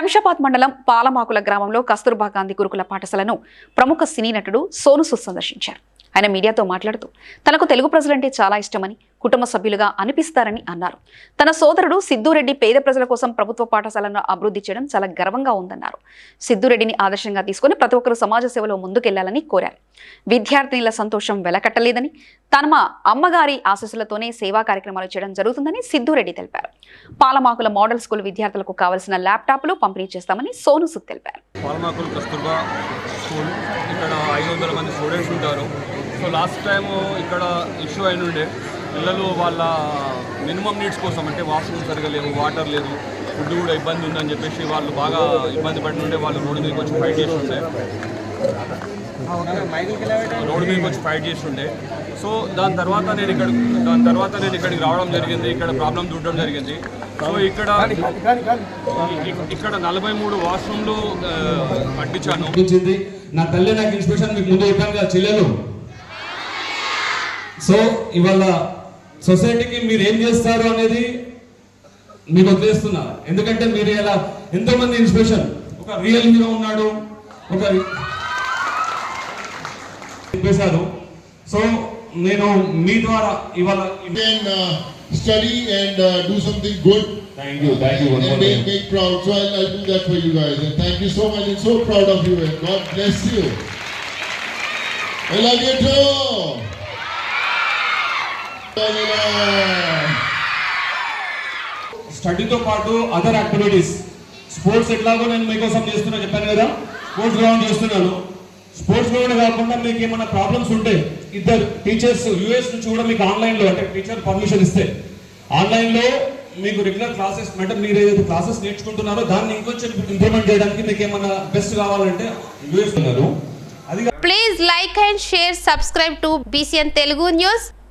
శంషాబాద్ మండలం పాలమాకుల గ్రామంలో కస్తూర్బా గాంధీ గురుకుల పాఠశాలను ప్రముఖ సినీ నటుడు సోను సందర్శించారు. ఆయన మీడియాతో మాట్లాడుతూ తనకు తెలుగు ప్రజలంటే చాలా ఇష్టమని కుటుంబ సభ్యులుగా అనిపిస్తారని అన్నారు. తన సోదరుడు సిద్ధురెడ్డి పేద ప్రజల కోసం ప్రభుత్వ పాఠశాలను అభివృద్ధి చేయడం చాలా గర్వంగా ఉందన్నారు. సిద్ధురెడ్డిని ఆదర్శంగా తీసుకుని ప్రతి ఒక్కరు సమాజ సేవలో ముందుకెళ్ళాలని కోరారు. విద్యార్థినుల సంతోషం వెలకట్టలేదని తమ అమ్మగారి ఆశీస్సులతోనే సేవా కార్యక్రమాలు చేయడం జరుగుతుందని సిద్ధురెడ్డి తెలిపారు. పాలమాకుల మోడల్ స్కూల్ విద్యార్థులకు కావలసిన ల్యాప్టాప్లు పంపిణీ చేస్తామని సోను సుద్ తెలిపారు. కస్తూర్బా స్కూల్. ఇక్కడ ఐదు వందల మంది స్టూడెంట్స్ ఉంటారు. సో లాస్ట్ టైం ఇక్కడ ఇష్యూ అయిన ఉండే పిల్లలు వాళ్ళ మినిమం నీడ్స్ కోసం అంటే వాష్రూమ్ సరిగా లేవు వాటర్ లేదు ఫుడ్ కూడా ఇబ్బంది ఉందని చెప్పేసి వాళ్ళు బాగా ఇబ్బంది పడి ఉండే వాళ్ళు రోడ్డు మీదకి వచ్చి ఫైట్ చేసి ఉండే రోడ్డు మీదకి వచ్చి ఫైట్ చేసి ఉండే సో దాని తర్వాత నేను ఇక్కడ దాని తర్వాత నేను ఇక్కడికి రావడం జరిగింది. ఇక్కడ ప్రాబ్లం చూడడం జరిగింది. సో ఇక్కడ ఇక్కడ నలభై మూడు వాష్రూమ్లు అనిపించింది నా తల్లి నాకు ఇన్స్పిరేషన్ మీకు ముందు చెప్పాను కదా చెల్లెలు. సో ఇవాళ సొసైటీకి మీరు ఏం చేస్తారు అనేది మీకు వదిలేస్తున్నా ఎందుకంటే మీరు ఇలా ఎంతో మంది ఇన్స్పిరేషన్ ఒక రియల్ హీరో ఉన్నాడు ఒక చెప్పేశారు సో నేను మీ ద్వారా ఇవాళ can uh, study and uh, do something good. Thank you thank you one and make, make proud. So I'll, I'll do that for you guys. And thank you so much. I'm so proud of you and God bless you. I love you too. స్టడీతో పాటు other activities sports ఎట్లాగో నేను మీకోసం చేస్తున్నా చెప్పాను కదా? Sports ground చేస్తున్నాను. Sports ground కాకుండా మీకు ఏమైనా ప్రాబ్లమ్స్ ఉంటే ఇద్దరు టీచర్స్ యూఎస్ నుంచి కూడా మీకు ఆన్లైన్లో అంటే టీచర్ పర్మిషన్ ఇస్తే. ఆన్లైన్లో మీకు రెగ్యులర్ క్లాసెస్ అంటే మీరు ఏదైతే క్లాసెస్ నేర్చుకుంటున్నారో దాన్ని ఇంకొంచెం ఇంప్లిమెంట్ చేయడానికి మీకు ఏమైనా బెస్ట్ కావాలంటే యూఎస్ ఉన్నారు. అది please like and share subscribe to BCN Telugu news